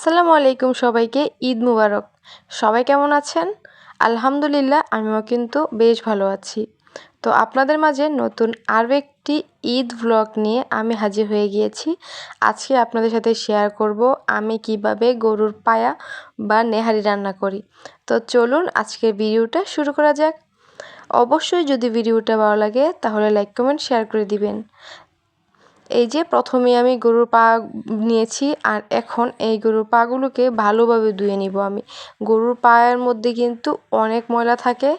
আসসালামু আলাইকুম সবাইকে, ঈদ মুবারক। সবাই কেমন আছেন? আলহামদুলিল্লাহ, আমিও কিন্তু বেশ ভালো আছি। তো আপনাদের মাঝে নতুন আরও একটি ঈদ ভ্লগ নিয়ে আমি হাজির হয়ে গিয়েছি। আজকে আপনাদের সাথে শেয়ার করব আমি কীভাবে গরুর পায়া বা নেহারি রান্না করি। তো চলুন আজকের ভিডিওটা শুরু করা যাক। অবশ্যই যদি ভিডিওটা ভালো লাগে, তাহলে লাইক কমেন্ট শেয়ার করে দিবেন। এই যে প্রথমে আমি গরুর পা নিয়েছি আর এখন এই গরুর পাগুলোকে ভালোভাবে ধুয়ে নিব আমি। গরুর পায়ের মধ্যে কিন্তু অনেক ময়লা থাকে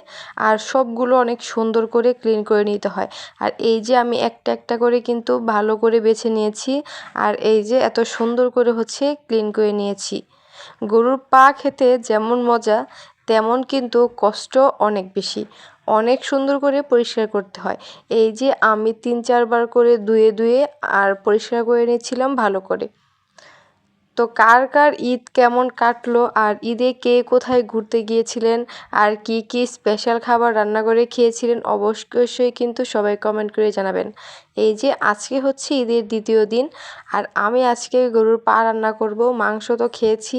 আর সবগুলো অনেক সুন্দর করে ক্লিন করে নিতে হয়। আর এই যে আমি একটা একটা করে কিন্তু ভালো করে বেছে নিয়েছি আর এই যে এত সুন্দর করে হচ্ছে ক্লিন করে নিয়েছি। গরুর পা খেতে যেমন মজা, তেমন কিন্তু কষ্ট অনেক বেশি। অনেক সুন্দর করে পরিষ্কার করতে হয়। এই যে আমি তিন, চারবার করে ধুয়ে ধুয়ে আর পরিষ্কার করে নিচ্ছিলাম ভালো করে। তো কার কার ঈদ কেমন কাটলো আর ঈদে কে কোথায় ঘুরতে গিয়েছিলেন আর কি কি স্পেশাল খাবার রান্না করে খেয়েছিলেন অবশ্যই কিন্তু সবাই কমেন্ট করে জানাবেন। এই যে আজকে হচ্ছে ঈদের দ্বিতীয় দিন আর আমি আজকে গরুর পা রান্না করব, মাংস তো খেয়েছি,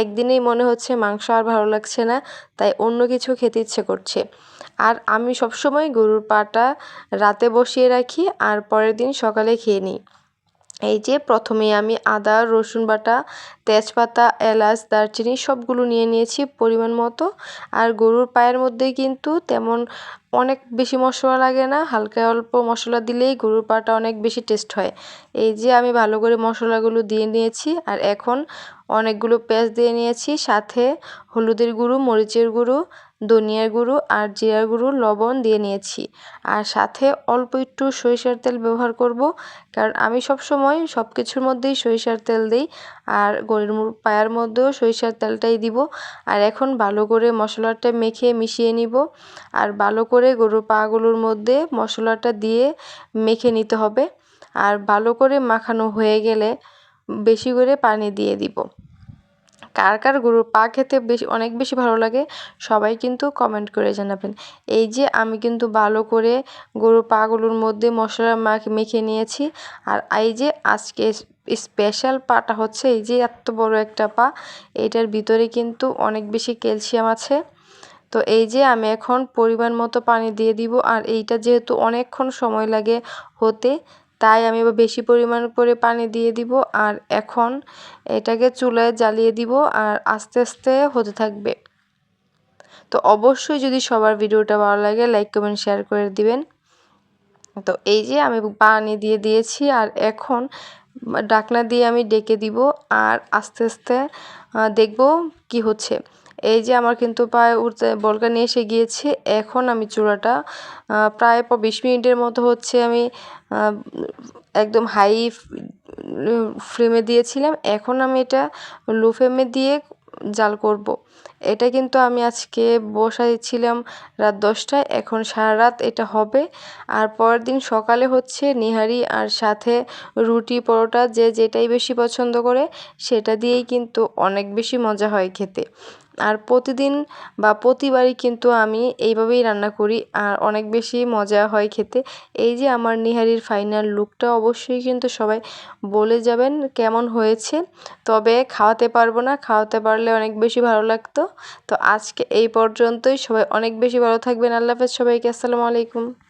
একদিনেই মনে হচ্ছে মাংস আর ভালো লাগছে না, তাই অন্য কিছু খেতে ইচ্ছে করছে। আর আমি সবসময় গরুর পাটা রাতে বসিয়ে রাখি আর পরের দিন সকালে খেয়ে নিই। এই যে প্রথমে আমি আদা, রসুন বাটা, তেজপাতা, এলাচ, দারচিনি সবগুলো নিয়ে নিয়েছি পরিমাণ মতো। আর গরুর পায়ের মধ্যে কিন্তু তেমন অনেক বেশি মশলা লাগে না, হালকা অল্প মশলা দিলেই গরুর পাটা অনেক বেশি টেস্ট হয়। এই যে আমি ভালো করে মশলাগুলো দিয়ে নিয়েছি আর এখন অনেকগুলো পেঁয়াজ দিয়ে নিয়েছি, সাথে হলুদের গুঁড়ো, মরিচের গুঁড়ো ধনিয়ার গুঁড়ো আর জিরার গুঁড়ো, লবণ দিয়ে নিয়েছি। আর সাথে অল্প একটু সরিষার তেল ব্যবহার করব, কারণ আমি সব সময় সব কিছুর মধ্যেই সরিষার তেল দিই, আর গরুর পায়ার মধ্যেও সরিষার তেলটাই দিব। আর এখন ভালো করে মশলাটা মেখে মিশিয়ে নিব। আর ভালো করে গরুর পাগুলোর মধ্যে মশলাটা দিয়ে মেখে নিতে হবে। আর ভালো করে মাখানো হয়ে গেলে বেশি করে পানি দিয়ে দিব। কার কার গরুর পা খেতে বেশি, অনেক বেশি ভালো লাগে, সবাই কিন্তু কমেন্ট করে জানাবেন। এই যে আমি কিন্তু ভালো করে গরুর পাগুলোর মধ্যে মশলা মাখে মেখে নিয়েছি, আর এই যে আজকে স্পেশাল পাটা হচ্ছে, এই যে এত বড় একটা পা এইটার ভিতরে কিন্তু অনেক বেশি ক্যালসিয়াম আছে। তো এই যে আমি এখন পরিমাণ মতো পানি দিয়ে দিব, আর এইটা যেহেতু অনেকক্ষণ সময় লাগে হতে তাই আমি এবার বেশি পরিমাণ করে পানি দিয়ে দিব আর এখন এটাকে চুলায় জ্বালিয়ে দিব আর আস্তে আস্তে হতে থাকবে। তো অবশ্যই যদি সবার ভিডিওটা ভালো লাগে লাইক কমেন্ট শেয়ার করে দিবেন। তো এই যে আমি পানি দিয়ে দিয়েছি আর এখন ডাকনা দিয়ে আমি ডেকে দিব আর আস্তে আস্তে দেখব কি হচ্ছে। এই যে আমার কিন্তু প্রায় উঠতে বলকানি এসে গিয়েছে। এখন আমি চূড়াটা প্রায় বিশ মিনিটের মতো হচ্ছে আমি একদম হাই ফ্লেমে দিয়েছিলাম। এখন আমি এটা লো ফ্লেমে দিয়ে জাল করব। এটা কিন্তু আমি আজকে বসাইছিলাম রাত দশটায়। এখন সারা রাত এটা হবে। আর পরের দিন সকালে হচ্ছে নিহারি আর সাথে রুটি, পরোটা যে যেটাই বেশি পছন্দ করে, সেটা দিয়েই কিন্তু অনেক বেশি মজা হয় খেতে। আর প্রতিদিন বা প্রতিবারই কিন্তু আমি এইভাবেই রান্না করি। আর অনেক বেশি মজা হয় খেতে। এই যে আমার নিহারির ফাইনাল লুকটা অবশ্যই কিন্তু সবাই বলে যাবেন কেমন হয়েছে। তবে খাওয়াতে পারব না, খাওয়াতে পারলে অনেক বেশি ভালো লাগতো। তো আজকে এই পর্যন্তই। সবাই অনেক বেশি ভালো থাকবেন। আল্লাহ হাফেজ সবাইকে। আসসালামু আলাইকুম।